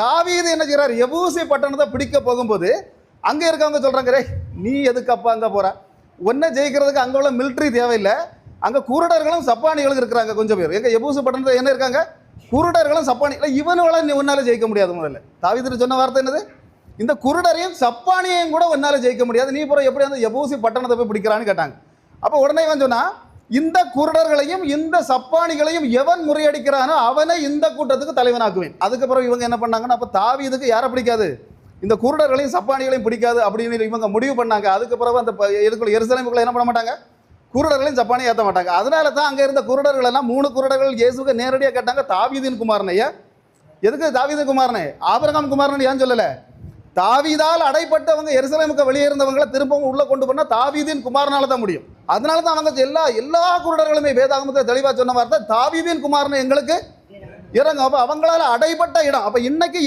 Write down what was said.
தாவீது என்ன செய்கிறார் எபூசி பட்டணத்தை பிடிக்க போகும்போது அங்கே இருக்கவங்க சொல்கிறாங்க ரே நீ எதுக்கு அங்கே அங்க ஒன்றை ஜெயிக்கிறதுக்கு அங்கே உள்ள மிலிட்டரி தேவையில்லை. அங்கே குருடர்களும் சப்பானிகளும் இருக்கிறாங்க கொஞ்சம் பேர். எங்கள் எபூசி பட்டணத்தில் என்ன இருக்காங்க? குருடர்களும் சப்பானி இல்லை, இவனுகளை நீ உன்னால ஜெயிக்க முடியாது முதல்ல. தாவீது சொன்ன வார்த்தை என்னது? இந்த குருடரையும் சப்பானியையும் கூட ஒன்னால் ஜெயிக்க முடியாது. நீ புறம் எப்படி அந்த எபூசி பட்டணத்தை போய் பிடிக்கிறான்னு கேட்டாங்க. அப்போ உடனே இவன் சொன்னால் இந்த குருடர்களையும் இந்த சப்பானிகளையும் எவன் முறியடிக்கிறானோ அவனை இந்த கூட்டத்துக்கு தலைவனாக்குவேன். அதுக்கப்புறம் இவங்க என்ன பண்ணாங்கன்னா அப்போ தாவீதுக்கு யாரை பிடிக்காது? இந்த குருடர்களையும் சப்பானிகளையும் பிடிக்காது அப்படின்னு இவங்க முடிவு பண்ணாங்க. அதுக்கப்புறம் அந்த எதுக்குள்ள இதுக்குள்ள எருசலேமுக்குள்ள என்ன பண்ண மாட்டாங்க? குருடர்களையும் சப்பானியும் ஏற்ற மாட்டாங்க. அதனால தான் அங்கே இருந்த குருடர்கள் எல்லாம் மூணு குருடர்கள் இயேசுக்கு நேரடியாக கேட்டாங்க தாவீதின் குமாரனையா. எதுக்கு தாவீது குமாரனே? ஆபரகம் குமாரன் ஏன் சொல்லலை? தாவீதால் அடைப்பட்டவங்க எருசலேமுக்கு வெளியே இருந்தவங்களை திரும்பவும் உள்ள கொண்டு போனால் தாவீதின் குமாரனால தான் முடியும். அதனால தான் அவங்க எல்லா எல்லா குருடர்களுமே வேதாகமத்தை தெளிவா சொன்ன வார்த்தை தாவீதின் குமாரன் எங்களுக்கு இறங்கும். அப்போ அவங்களால அடைப்பட்ட இடம். அப்ப இன்னைக்கு